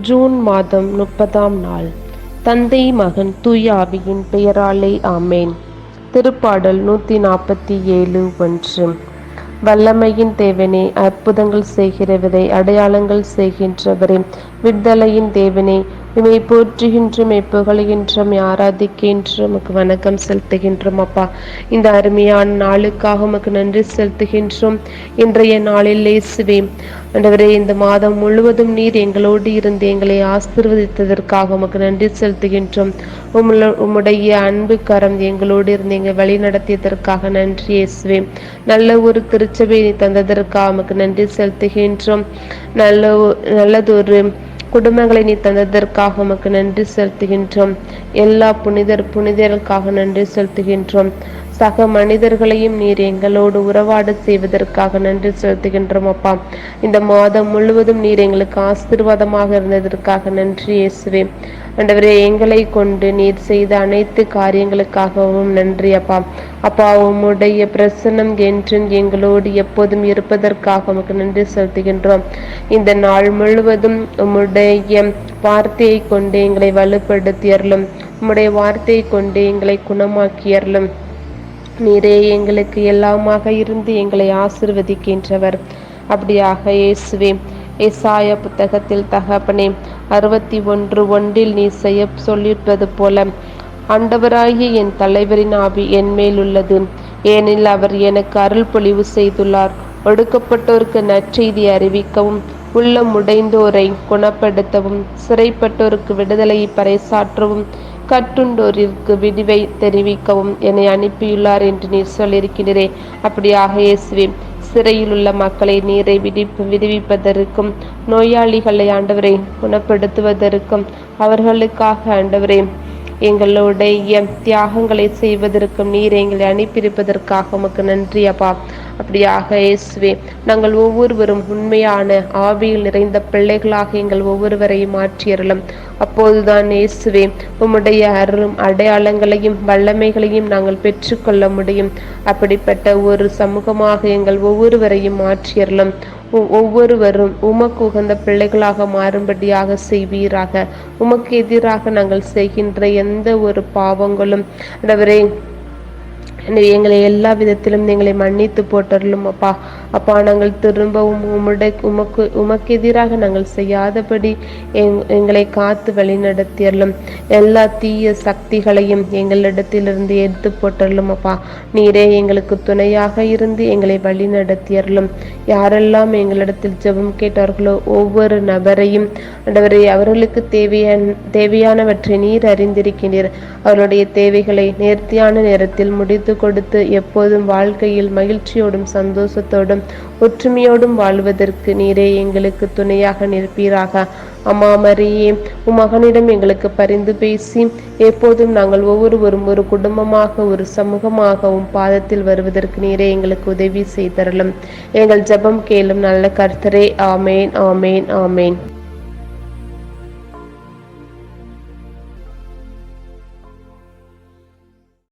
June மாதம் முப்பதாம் நாள். தந்தை மகன் தூய ஆவியின் பெயராலே ஆமேன். திருப்பாடல் நூற்றி நாற்பத்தி ஏழு ஒன்று. வல்லமையின் தேவனே அற்புதங்கள் செய்கிறவரே அடையாளங்கள் செய்கின்றவரே விடுதலையின் தேவனே இவை போற்றுகின்றோம் புகழுகின்றோம் ஆராதிக்கின்றோம் உமக்கு வணக்கம் செலுத்துகின்றோம் அப்பா. இந்த அருமையான நாளுக்காக உமக்கு நன்றி செலுத்துகின்றோம். இன்றைய நாளில் இயேசுவே ஆண்டவரே இந்த மாதம் முழுவதும் நீர் எங்களோடு இருந்து எங்களை ஆசிர்வதித்ததற்காக உமக்கு நன்றி செலுத்துகின்றோம். உம்முள்ள உம்முடைய அன்பு கரம் எங்களோடு இருந்து எங்களை வழி நடத்தியதற்காக நன்றி இயேசுவே. நல்ல ஒரு திருச்சபை தந்ததற்காக உமக்கு நன்றி செலுத்துகின்றோம். நல்ல நல்லதொரு குடும்பங்களை நீ தந்ததற்காக உமக்கு நன்றி செலுத்துகின்றோம். எல்லா புனிதர் புனிதர்களுக்காக நன்றி செலுத்துகின்றோம். சக மனிதர்களையும் நீர் எங்களோடு உறவாடு செய்வதற்காக நன்றி செலுத்துகின்றோம் அப்பா. இந்த மாதம் முழுவதும் நீர் எங்களுக்கு ஆசீர்வாதமாக இருந்ததற்காக நன்றி இயேசுவே. ஆண்டவரே எங்களை கொண்டு நீர் செய்த அனைத்து காரியங்களுக்காகவும் நன்றி அப்பா. அப்பா உம்முடைய பிரசன்னம் என்றும் எங்களோடு எப்போதும் இருப்பதற்காக உமக்கு நன்றி செலுத்துகின்றோம். இந்த நாள் முழுவதும் உம்முடைய வார்த்தையை கொண்டு எங்களை வலுப்படுத்தியறலும் உம்முடைய வார்த்தையை கொண்டு எங்களை குணமாக்கியறலும் நீரே எங்களுக்கு எல்லாமாக இருந்து எங்களை ஆசிர்வதிக்கின்றவர். அப்படியாக இயேசுவே ஏசாய புத்தகத்தில் தகப்பனே அறுபத்தி ஒன்று ஒன்றில் நீ செய்ய சொல்லியிருப்பது போல ஆண்டவராகிய என் தலைவரின் ஆவி என் மேல் உள்ளது. ஏனில் அவர் எனக்கு அருள் பொழிவு செய்துள்ளார். ஒடுக்கப்பட்டோருக்கு நற்செய்தி அறிவிக்கவும் உள்ளம் உடைந்தோரை குணப்படுத்தவும் சிறைப்பட்டோருக்கு விடுதலையை பறைசாற்றவும் கட்டுண்டோரிற்கு விடிவை தெரிவிக்கவும் என்னை அனுப்பியுள்ளார் என்று நீர் சொல்லியிருக்கிறீரே. அப்படியாக இயேசுவே சிறையில் உள்ள மக்களை நீரை விடிப்பு விடுவிப்பதற்கும் நோயாளிகளை ஆண்டவரை குணப்படுத்துவதற்கும் அவர்களுக்காக ஆண்டவரே எங்களுடைய தியாகங்களை செய்வதற்கும் நீர் எங்களை அனுப்பியிருப்பதற்காக உமக்கு நன்றி அப்பா. அப்படியாக இயேசுவே நாங்கள் ஒவ்வொருவரும் உண்மையான ஆவியில் நிறைந்த பிள்ளைகளாக எங்கள் ஒவ்வொருவரையும் மாற்றியறலும் அப்போதுதான் இயேசுவே உம்முடைய அருளும் அடையாளங்களையும் வல்லமைகளையும் நாங்கள் பெற்றுக்கொள்ள முடியும். அப்படிப்பட்ட ஒரு சமூகமாக எங்கள் ஒவ்வொருவரையும் மாற்றியறலும் ஒவ்வொருவரும் உமக்கு உகந்த பிள்ளைகளாக மாறும்படியாக செய்வீராக. உமக்கு எதிராக நாங்கள் செய்கின்ற எந்த ஒரு பாவங்களும் ஆண்டவரே எங்களை எல்லா விதத்திலும் எங்களை மன்னித்து போட்டருளும் அப்பா. அப்பா நாங்கள் திரும்பவும் உம்முடைய உமக்கு உமக்கு எதிராக நாங்கள் செய்யாதபடி எங்களை காத்து வழிநடத்தியறலும். எல்லா தீய சக்திகளையும் எங்களிடத்திலிருந்து எடுத்து போட்டறலும் அப்பா. நீரே எங்களுக்கு துணையாக இருந்து எங்களை வழிநடத்தியறலும். யாரெல்லாம் எங்களிடத்தில் ஜெபம் கேட்டார்களோ ஒவ்வொரு நபரையும் ஆண்டவரை அவர்களுக்கு தேவையான தேவையானவற்றை நீர் அறிந்திருக்கிறீர். அவருடைய தேவைகளை நேர்த்தியான நேரத்தில் முடித்து கொடுத்து எப்போதும் வாழ்க்கையில் மகிழ்ச்சியோடும் சந்தோஷத்தோடும் ஒற்றுமையோடும் வாழ்வதற்கு நீரே எங்களுக்கு துணையாக நிற்பீராக. அம்மா மரியே உம் மகனிடம் எங்களுக்கு பரிந்து பேசி எப்போதும் நாங்கள் ஒவ்வொருவரும் ஒரு குடும்பமாக ஒரு சமூகமாக உம் பாதத்தில் வருவதற்கு நீரே எங்களுக்கு உதவி செய்தரலும் எங்கள் ஜபம் கேளும் நல்ல கர்த்தரே ஆமேன் ஆமேன் ஆமேன்.